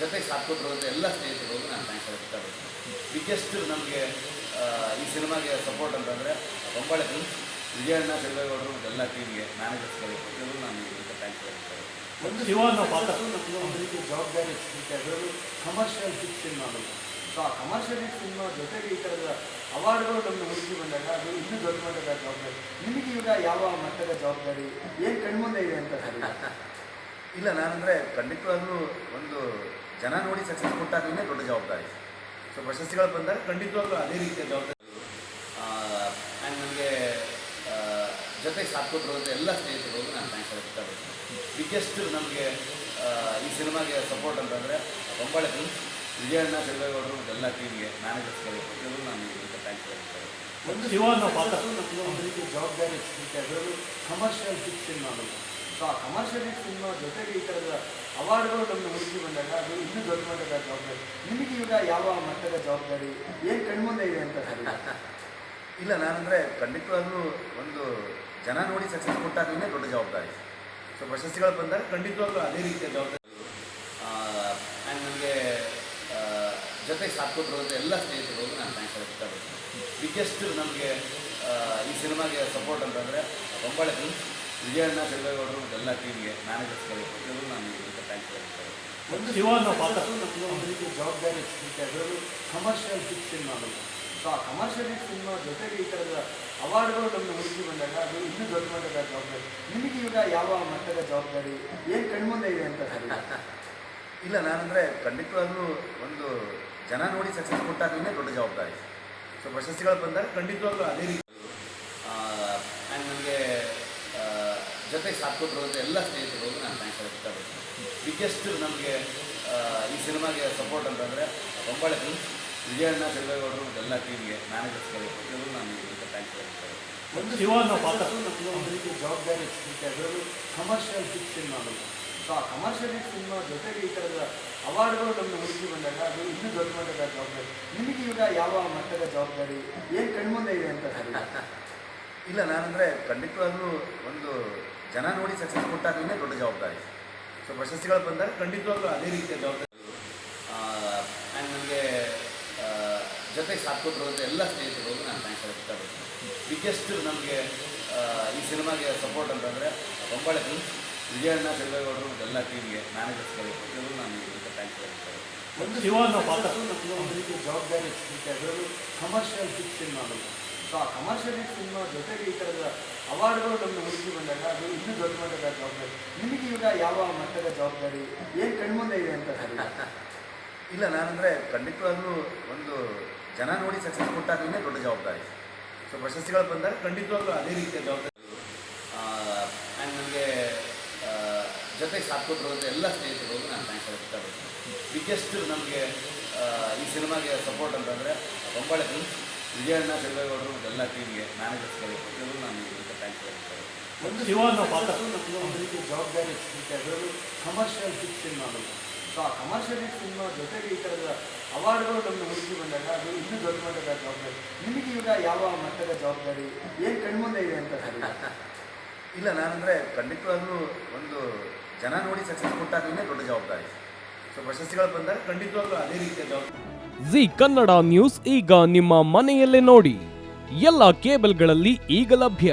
ಜೊತೆಗೆ ಸಾಥ್ ಕೊಟ್ಟಿರುವಂಥ ಎಲ್ಲ ಸ್ನೇಹಿತರಿಗೂ ನಾನು ಥ್ಯಾಂಕ್ಸ್ ಇಷ್ಟಪಡ್ತೀನಿ. ಬಿಗ್ಗೆಸ್ಟ್ ನಮಗೆ ಈ ಸಿನಿಮಾಗೆ ಸಪೋರ್ಟ್ ಅಂತಂದರೆ ಬೊಂಬಾಳೆ ಫಿಲ್ಮ್ಸ್ ವಿಜಯಣ್ಣ ಸಿದ್ದೇಗೌಡರು ಮತ್ತು ಎಲ್ಲ ಟೀಮ್ಗೆ ಮ್ಯಾನೇಜರ್ಸ್ಗಳು ಪ್ರತಿಯೊಬ್ಬರು ನಾನು ಥ್ಯಾಂಕ್ಸ್ ಹೇಳ್ತಾರೆ ಒಂದು ಶಿವಣ್ಣ ಅನ್ನೋ ಪಾತ್ರ. ನಮಗೆ ಒಂದು ರೀತಿ ಜವಾಬ್ದಾರಿ ಸಿಗುತ್ತೆ. ಅದರಲ್ಲೂ ಕಮರ್ಷಿಯಲ್ ಹಿಟ್ ಮಾಡೋದು ಸೊ ಆ ಕಮರ್ಷಿಯಲ್ ಹಿಟ್ ಸಿನಿಮಾ ಜೊತೆಗೆ ಈ ಥರದ ಅವಾರ್ಡ್ಗಳು ನಮ್ಮನ್ನು ಹುಡುಕಿ ಬಂದಾಗ ಅದು ಇನ್ನೂ ದೊಡ್ಡ ಮಟ್ಟದ ಜವಾಬ್ದಾರಿ. ನಿಮಗೆ ಈಗ ಯಾವ ಮಟ್ಟದ ಜವಾಬ್ದಾರಿ ಏನು ಕಣ್ಮುಂದೆ ಇದೆ ಅಂತ? ಇಲ್ಲ ನಾನಂದರೆ ಖಂಡಿತವಾಗ್ಲೂ ಒಂದು ಜನ ನೋಡಿ ಸಕ್ಸಸ್ ಕೊಟ್ಟಾಗಲೇ ದೊಡ್ಡ ಜವಾಬ್ದಾರಿ. ಸೊ ಪ್ರಶಸ್ತಿಗಳು ಬಂದಾಗ ಖಂಡಿತವಾಗ್ಲೂ ಅದೇ ರೀತಿಯ ಜವಾಬ್ದಾರಿ ಆ್ಯಂಡ್ ನನಗೆ ಜೊತೆಗೆ ಸಾಥ್ ಕೊಟ್ಟಿರುವಂಥ ಎಲ್ಲ ಸ್ನೇಹಿತರಿಗೂ ನಾನು ಥ್ಯಾಂಕ್ಸ್ ಹೇಳಕ್ಕೆ ಇಷ್ಟಪಡ್ತೀನಿ. ಬಿಗ್ಗೆಸ್ಟ್ ನಮಗೆ ಈ ಸಿನಿಮಾಗೆ ಸಪೋರ್ಟ್ ಅಂತಂದರೆ ಬೊಂಬಾಳೆ ಫಿಲ್ಮ್ಸ್ ವಿಜಯಣ್ಣ ಸೆಲ್ವೇಗೌಡರು ಮತ್ತು ಎಲ್ಲ ಟೀಮ್ಗೆ ಮ್ಯಾನೇಜರ್ಸ್ಗಳು ಪ್ರತಿಯೊಬ್ಬರು ನಾನು ಇದಕ್ಕೆ ಥ್ಯಾಂಕ್ಸ್ ಹೇಳ್ತಾರೆ ಒಂದು ಜವಾಬ್ದಾರಿ ಕಮರ್ಷಿಯಲ್ ಫಿಕ್ಷನ್ ಸಿನಿಮಾಗಳು ಸೊ ಆ ಕಮರ್ಷಿಯಲ್ ಹಿಟ್ ಸಿನಿಮಾ ಜೊತೆಗೆ ಈ ಥರದ ಅವಾರ್ಡ್ಗಳು ನಮ್ಮನ್ನು ಹುಡುಕಿ ಬಂದಾಗ ಅದು ಇನ್ನೂ ದೊಡ್ಡ ಮಟ್ಟದ ಜವಾಬ್ದಾರಿ. ನಿಮಗೆ ಈಗ ಯಾವ ಮಟ್ಟದ ಜವಾಬ್ದಾರಿ? ಏನು ಕಣ್ಮುಂದೆ ಇದೆ ಅಂತ? ಇಲ್ಲ ನಾನಂದರೆ ಖಂಡಿತವಾಗ್ಲೂ ಒಂದು ಜನ ನೋಡಿ ಸಕ್ಸಸ್ ಕೊಟ್ಟಾಗಲೇ ದೊಡ್ಡ ಜವಾಬ್ದಾರಿ. ಸೊ ಪ್ರಶಸ್ತಿಗಳು ಬಂದಾಗ ಖಂಡಿತವಾಗ್ಲೂ ಅದೇ ರೀತಿಯ ಜವಾಬ್ದಾರಿ. ಆ್ಯಂಡ್ ನನಗೆ ಜೊತೆಗೆ ಸಾಥ್ ಕೊಟ್ಟಿರುವಂಥ ಎಲ್ಲ ಸ್ನೇಹಿತರಿಗೂ ನಾನು ಥ್ಯಾಂಕ್ಸ್ ಹೇಳ್ತಾ ಇಷ್ಟಪಡ್ತೀನಿ. ಬಿಗ್ಗೆಸ್ಟ್ ನಮಗೆ ಈ ಸಿನಿಮಾಗೆ ಸಪೋರ್ಟ್ ಅಂತಂದರೆ ಬೊಂಬಳೆ ಫಿಲ್ಮ್ಸ್ ವಿಜಯಣ್ಣ ಮತ್ತು ಎಲ್ಲ ಟೀಮ್ಗೆ ಮ್ಯಾನೇಜರ್ಸ್ಗಳು ಪ್ರತಿಯೊಬ್ಬರು ನಾನು ಇದಕ್ಕೆ ಥ್ಯಾಂಕ್ಸ್ ಇಷ್ಟಪಡ್ತೀನಿ ಒಂದು ಶಿವನ ಪಾತ್ರ. ಜವಾಬ್ದಾರಿ ಸಿಗುತ್ತೆ. ಅದರಲ್ಲೂ ಕಮರ್ಷಿಯಲ್ ಹಿಟ್ ಸಿನಿಮಾಗಳು ಸೊ ಆ ಕಮರ್ಷಿಯಲ್ ಹಿಟ್ ಸಿನಿಮಾ ಜೊತೆಗೆ ಈ ಥರದ ಅವಾರ್ಡ್ಗಳು ನಮ್ಮ ಹುಡುಕಿ ಬಂದಾಗ ಅದು ಇನ್ನೂ ದೊಡ್ಡ ಮಟ್ಟದ ಜವಾಬ್ದಾರಿ. ನಿಮಗೆ ಈಗ ಯಾವ ಮಟ್ಟದ ಜವಾಬ್ದಾರಿ ಏನು ಕಣ್ಮುಂದೆ ಇದೆ ಅಂತ? ಇಲ್ಲ ನಾನಂದರೆ ಖಂಡಿತವಾಗ್ಲೂ ಒಂದು ಜನ ನೋಡಿ ಸಕ್ಸಸ್ ಕೊಟ್ಟಾಗಲೇ ದೊಡ್ಡ ಜವಾಬ್ದಾರಿ. ಸೊ ಪ್ರಶಸ್ತಿಗಳು ಬಂದಾಗ ಖಂಡಿತವಾಗ್ಲೂ ಅದೇ ರೀತಿ. ಆ್ಯಂಡ್ ನನಗೆ ಜೊತೆಗೆ ಸಾಥ್ ಕೊಟ್ಟಿರುವಂಥ ಎಲ್ಲ ಸ್ನೇಹಿತರಿಗೂ ನಾನು ಥ್ಯಾಂಕ್ಸ್ ಇಷ್ಟಪಡ್ತೀನಿ. ಬಿಗ್ಗೆಸ್ಟ್ ನಮಗೆ ಈ ಸಿನಿಮಾಗೆ ಸಪೋರ್ಟ್ ಅಂತಂದರೆ ಬೊಂಬಳೆ ಫಿಲ್ಮ್ಸ್ ವಿಜಯಣ್ಣ ಚಂದ್ರೇಗೌಡರು ಮತ್ತು ಎಲ್ಲ ಟೀಮ್ಗೆ ಮ್ಯಾನೇಜರ್ಸ್ಗಳಿಗೆ ಪ್ರತಿಯೊಬ್ಬರು ನಾನು ಇದಕ್ಕೆ ಥ್ಯಾಂಕ್ಸ್ ಹೇಳಕ್ಕೆ ಒಂದು ಒಂದು ರೀತಿ ಜವಾಬ್ದಾರಿ ಸಿಗುತ್ತೆ ಅದರಲ್ಲೂ ಕಮರ್ಷಿಯಲ್ ಹಿಟ್ ಸಿನಿಮಾಗಳು ಸೊ ಆ ಕಮರ್ಷಿಯಲ್ ಹಿಟ್ ಸಿನಿಮಾ ಜೊತೆಗೆ ಈ ಥರದ ಅವಾರ್ಡ್ಗಳು ನಮ್ಮ ಹುಡುಗಿ ಬಂದಾಗ ಅದು ಇನ್ನೂ ದೊಡ್ಡ ಮಟ್ಟದ ಜವಾಬ್ದಾರಿ. ನಿಮಗೆ ಈಗ ಯಾವ ಮಟ್ಟದ ಜವಾಬ್ದಾರಿ ಏನು ಕಣ್ಮುಂದೆ ಇದೆ ಅಂತ? ಇಲ್ಲ ನಾನಂದರೆ ಖಂಡಿತವಾಗ್ಲೂ ಒಂದು ಜನ ನೋಡಿ ಸಕ್ಸಸ್ ಕೊಟ್ಟಾಗಲೇ ದೊಡ್ಡ ಜವಾಬ್ದಾರಿ. ಸೊ ಪ್ರಶಸ್ತಿಗಳು ಬಂದಾಗ ಖಂಡಿತವಾಗ್ಲೂ ಅದೇ ರೀತಿಯ ಜವಾಬ್ದಾರಿ. ಆ್ಯಂಡ್ ನನಗೆ ಜೊತೆಗೆ ಸಾಥ್ ಕೊಟ್ಟಿರುವಂಥ ಎಲ್ಲ ಸ್ನೇಹಿತರಿಗೂ ನಾನು ಥ್ಯಾಂಕ್ಸ್ ಹೇಳ್ತಾ ಇಷ್ಟಪಡ್ತೀನಿ. ಬಿಗ್ಗೆಸ್ಟ್ ನಮಗೆ ಈ ಸಿನಿಮಾಗೆ ಸಪೋರ್ಟ್ ಅಂತಂದರೆ ಬೊಂಬಳೆ ಫಿಲ್ಮ್ಸ್ ವಿಜಯಣ್ಣ ಮತ್ತು ಎಲ್ಲ ಟೀಮ್ಗೆ ಮ್ಯಾನೇಜರ್ಸ್ಗಳು ಪ್ರತಿಯೊಬ್ಬರು ನಾನು ಇದಕ್ಕೆ ಥ್ಯಾಂಕ್ಸ್ ಹೇಳ್ತಾರೆ ಒಂದು. ನಮಗೆ ಒಂದು ರೀತಿ ಜವಾಬ್ದಾರಿ ಸಿಗುತ್ತೆ. ಅದರಲ್ಲೂ ಕಮರ್ಷಿಯಲ್ ಹಿಟ್ ಸಿನಿಮಾಗಳು ಸೊ ಆ ಕಮರ್ಷಿಯಲ್ ಹಿಟ್ ಸಿನಿಮಾ ಜೊತೆಗೆ ಈ ಥರದ ಅವಾರ್ಡ್ಗಳು ನಮಗೆ ಹುಡುಕಿ ಬಂದಾಗ ಅದು ಇನ್ನೂ ದೊಡ್ಡ ಮಟ್ಟದ ಜವಾಬ್ದಾರಿ. ನಿಮಗೆ ಈಗ ಯಾವ ಮಟ್ಟದ ಜವಾಬ್ದಾರಿ ಏನು ಕಣ್ಮುಂದೆ ಇದೆ ಅಂತ? ಇಲ್ಲ ನಾನಂದರೆ ಖಂಡಿತವಾಗ್ಲೂ ಒಂದು ಜನ ನೋಡಿ ಸಕ್ಸಸ್ ಕೊಟ್ಟಾಗಲೇ ದೊಡ್ಡ ಜವಾಬ್ದಾರಿ. ಸೊ ಪ್ರಶಸ್ತಿಗಳು ಬಂದಾಗ ಖಂಡಿತವಾಗ್ಲೂ ಅದೇ ರೀತಿಯ ಜವಾಬ್ದಾರಿ. ಆ್ಯಂಡ್ ನನಗೆ ಜೊತೆಗೆ ಸಾಥ್ ಕೊಟ್ಟಿರುವಂಥ ಎಲ್ಲ ಸ್ನೇಹಿತರಿಗೂ ನಾನು ಥ್ಯಾಂಕ್ಸ್ ಹೇಳ್ತಾ ಇಷ್ಟಪಡ್ತೀನಿ ಬಿಗ್ಗೆಸ್ಟ್ ನಮಗೆ ಈ ಸಿನಿಮಾಗೆ ಸಪೋರ್ಟ್ ಅಂತಂದರೆ ಬೊಂಬಳೆ ಫಿಲ್ಮ್ಸ್ ವಿಜಯಣ್ಣ ಮತ್ತು ಎಲ್ಲ ಟೀಮ್ಗೆ ಮ್ಯಾನೇಜರ್ಸ್ಗೆ ಪ್ರತಿಯೊಬ್ಬರು ನಾನು ಇದಕ್ಕೆ ಥ್ಯಾಂಕ್ಸ್ ಹೇಳಕ್ಕೆ ಇಷ್ಟಪಡ್ತೀನಿ ಒಂದು ಶಿವ ಅನ್ನೋ ಪಾತ್ರ. ಜವಾಬ್ದಾರಿ ಸಿಗುತ್ತೆ. ಅದರಲ್ಲೂ ಕಮರ್ಷಿಯಲ್ ಹಿಟ್ ಸಿನಿಮಾಗಳು ಸೊ ಆ ಕಮರ್ಷಿಯಲ್ ಹಿಟ್ ಸಿನಿಮಾ ಜೊತೆಗೆ ಈ ಥರದ ಅವಾರ್ಡ್ಗಳು ನಮ್ಮನ್ನು ಹುಡುಕಿ ಬಂದಾಗ ಅದು ಇನ್ನೂ ದೊಡ್ಡ ಮಟ್ಟದ ಜವಾಬ್ದಾರಿ. ನಿಮಗೆ ಈಗ ಯಾವ ಮಟ್ಟದ ಜವಾಬ್ದಾರಿ ಏನು ಕಣ್ಮುಂದೆ ಇದೆ ಅಂತ? ಇಲ್ಲ ನಾನಂದರೆ ಖಂಡಿತವಾಗ್ಲೂ ಒಂದು ಜನ ನೋಡಿ ಸಕ್ಸಸ್ ಕೊಟ್ಟಾಗಲೇ ದೊಡ್ಡ ಜವಾಬ್ದಾರಿ. ಸೊ ಪ್ರಶಸ್ತಿಗಳು ಬಂದಾಗ ಖಂಡಿತವಾಗ್ಲೂ ಅದೇ ರೀತಿಯ ಜವಾಬ್ದಾರಿ. ಜಿ ಕನ್ನಡ ನ್ಯೂಸ್ ಈಗ ನಿಮ್ಮ ಮನೆಯಲ್ಲೇ ನೋಡಿ. ಎಲ್ಲ ಕೇಬಲ್ಗಳಲ್ಲಿ ಈಗ ಲಭ್ಯ.